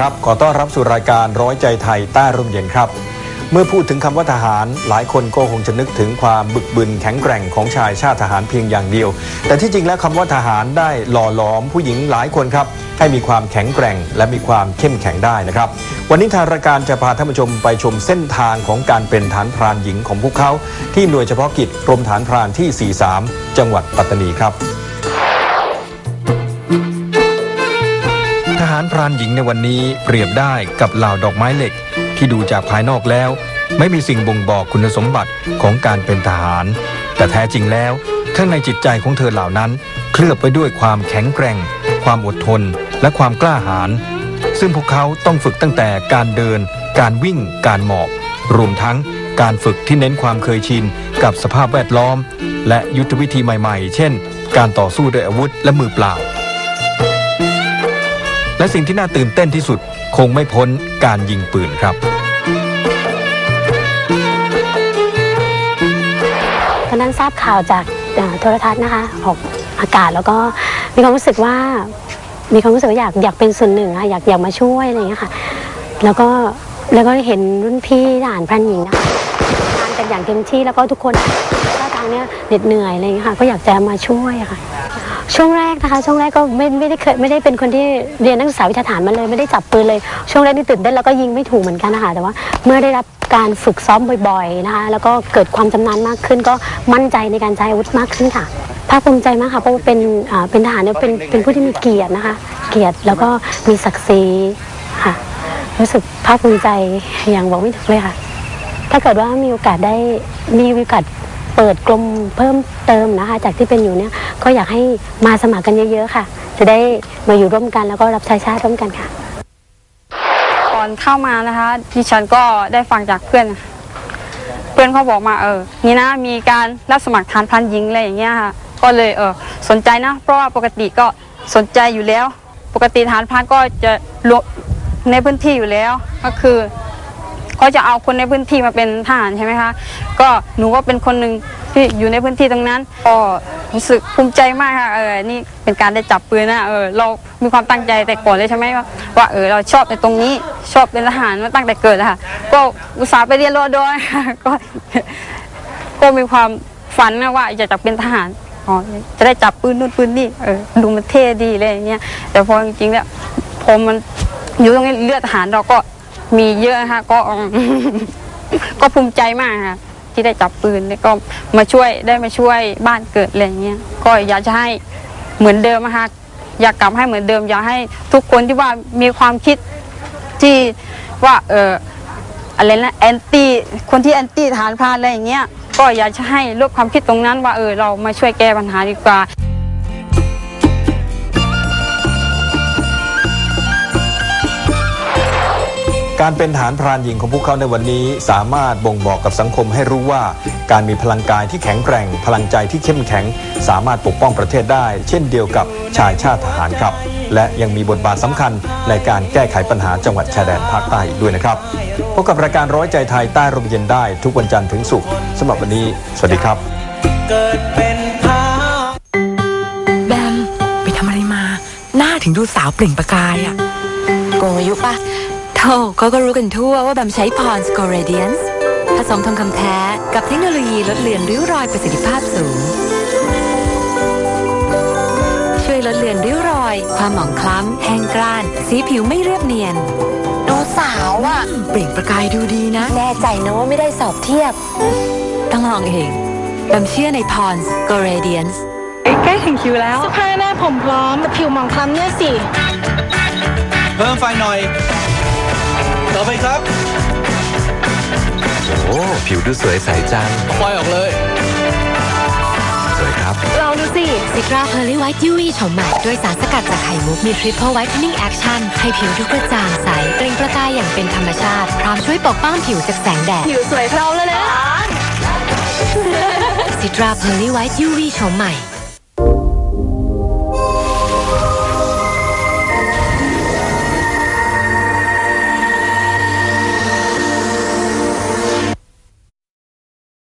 ครับ ขอต้อนรับสู่รายการร้อยใจไทยใต้ร่มเย็นครับ เมื่อพูดถึงคำว่าทหาร หลายคนก็คงจะนึกถึงความบึกบึนแข็งแกร่งของชายชาติทหารเพียงอย่างเดียว แต่ที่จริงแล้วคำว่าทหารได้หล่อหลอมผู้หญิงหลายคนครับ ให้มีความแข็งแกร่ง และมีความเข้มแข็งได้นะครับ วันนี้ทางรายการจะพาท่านผู้ชมไปชมเส้นทางของการเป็นฐานพรานหญิงของพวกเขาที่หน่วยเฉพาะกิจกรมฐานพรานที่ 43 จังหวัดปัตตานีครับ หารพรานหญิงในวันนี้เปรียบได้กับเหล่าดอกไม้เหล็ก ที่ดูจากภายนอกแล้ว ไม่มีสิ่งบ่งบอกคุณสมบัติของการเป็นทหาร แต่แท้จริงแล้วข้างในจิตใจของเธอเหล่านั้น เคลือบไปด้วยความแข็งแกร่ง ความอดทน และความกล้าหาญซึ่งพวกเขาต้องฝึกตั้งแต่การเดิน การวิ่ง การหมอบรวมทั้งการฝึกที่เน้นความเคยชินกับสภาพแวดล้อม และยุทธวิธีใหม่ๆ เช่น การต่อสู้ด้วยอาวุธและมือเปล่า และสิ่งที่น่าตื่นเต้นที่สุดคงไม่พ้นการยิงปืนครับ ตอนนั้นทราบข่าวจากโทรทัศน์นะคะออกอากาศแล้วก็มีความรู้สึกว่า มีความรู้สึกว่าอยากอยากเป็นส่วนหนึ่งค่ะอยากอยากมาช่วยอะไรอย่างเงี้ยค่ะ แล้วก็แล้วก็เห็นรุ่นพี่ทหารพรานหญิงนะคะทานกันอย่างเต็มที่แล้วก็ทุกคนท่าทางเนี้ยเหน็ดเหนื่อยอะไรอย่างเงี้ยค่ะ ก็อยากจะมาช่วยค่ะ ช่วงแรกนะคะ ช่วงแรกก็ไม่ไม่ได้เคยไม่ได้เป็นคนที่เรียนนักศึกษาวิทยาฐานมาเลยไม่ได้จับปืนเลย ช่วงแรกนี่ตื่นเต้นแล้วก็ยิงไม่ถูกเหมือนกันนะคะแต่ว่าเมื่อได้รับการฝึกซ้อมบ่อยๆนะคะแล้วก็เกิดความชำนาญมากขึ้น ก็มั่นใจในการใช้อาวุธมากขึ้นค่ะภาคภูมิใจมากค่ะเพราะว่าเป็นอ่าเป็นทหารเนี่ยเป็นเป็นผู้ที่มีเกียรตินะคะ เกียรติแล้วก็มีศักดิ์ศรีค่ะ รู้สึกภาคภูมิใจอย่างบอกไม่ถูกเลยค่ะ ถ้าเกิดว่ามีโอกาสได้มีโอกาส เปิดกลมเพิ่มเติมนะคะ จากที่เป็นอยู่เนี่ยก็อยากให้มาสมัครกันเยอะ ๆ ค่ะ จะได้มาอยู่ร่วมกันแล้วก็รับใช้ชาติร่วมกันค่ะ ก่อนเข้ามานะคะดิฉันก็ได้ฟังจากเพื่อน เพื่อนเขาบอกมาเออนี่นะมีการรับสมัครทานพันหญิงอะไรอย่างเงี้ยค่ะก็เลยเออสนใจนะ เพราะว่าปกติก็สนใจอยู่แล้ว ปกติฐานพรานก็จะในพื้นที่อยู่แล้วก็คือ ก็จะเอาคนในพื้นที่มาเป็นทหารใช่ไหมคะ ก็หนูก็เป็นคนหนึ่งที่อยู่ในพื้นที่ตรงนั้น ก็รู้สึกภูมิใจมากค่ะเออนี่เป็นการได้จับปืนนะเออเรามีความตั้งใจแต่ก่อนเลยใช่ไหมว่าว่าเออเราชอบในตรงนี้ชอบเป็นทหารมาตั้งแต่เกิดค่ะ ก็อุตส่าห์ไปเรียนรอดอยก็ก็มีความฝันนะว่าอยากจะเป็นทหารอ๋อจะได้จับปืนนู่นปืนนี่เออดูมันเท่ดีอะไรอย่างเงี้ยแต่พอจริงๆแล้วพอมันอยู่ตรงนี้เลือดทหารเราก็ มีเยอะนะคะก็ ก็ภูมิใจมากค่ะ ที่ได้จับปืนแล้วก็มาช่วยได้มาช่วยบ้านเกิดอะไรอย่างเงี้ยก็อยากจะให้เหมือนเดิมนะคะอยากกลับให้เหมือนเดิม อยากให้ทุกคนที่ว่ามีความคิดที่ว่าเอออะไรนะแอนตี้คนที่แอนตี้ฐานพานอะไรอย่างเงี้ยก็อยากจะให้ลดความคิดตรงนั้นว่าเออเรามาช่วยแก้ปัญหาดีกว่า การเป็นฐานพรานหญิงของพวกเขาในวันนี้สามารถบ่งบอกกับสังคมให้รู้ว่า การมีพลังกายที่แข็งแกร่ง พลังใจที่เข้มแข็ง สามารถปกป้องประเทศได้ เช่นเดียวกับชายชาติทหารครับ และยังมีบทบาทสำคัญในการแก้ไขปัญหาจังหวัดชายแดนภาคใต้อีกด้วยนะครับพบกับรายการร้อยใจไทยใต้ร่มเย็นได้ทุกวันจันทร์ถึงศุกร์สำหรับวันนี้ สวัสดีครับเกิดเป็นทหารแบมไปทำอะไรมา หน้าถึงดูสาวเปล่งประกายอะโกงอายุปะ โธ่เขาก็รู้กันทั่วว่าแบมใช้พรสกอร์เรเดียนส์ผสมทองคำแท้กับเทคโนโลยีลดเลือนริ้วรอยประสิทธิภาพสูง ช่วยลดเลือนริ้วรอย ความหมองคล้ำ แห้งกร้าน สีผิวไม่เรียบเนียน ดูสาวอะเปล่งประกายดูดีนะ แน่ใจนะว่าไม่ได้สอบเทียบ ต้องลองเองแบมเชื่อในพรสกอร์เรเดียนส์ใกล้ถึงคิวแล้วผ้าหน้าผมพร้อมแต่ผิวหมองคล้ำเนี่ยสิ เพิ่มไฟหน่อย ต่อไปครับ โอ้ ผิวดูสวยใสจังไฟออกเลย สวยครับเราดูสิซิตราเพอร์ลี่ไวท์ยูวีโฉมใหม่ด้วยสารสกัดจากไข่มุกมีทริปเปิลไวท์เทนนิ่งแอคชั่นให้ผิวดูกระจ่างใสเปล่งประกายอย่างเป็นธรรมชาติ พร้อมช่วยปกป้องผิวจากแสงแดดผิวสวยเพราแล้วนะซิตราเพอร์ลี่ไวท์ยูวีโฉมใหม่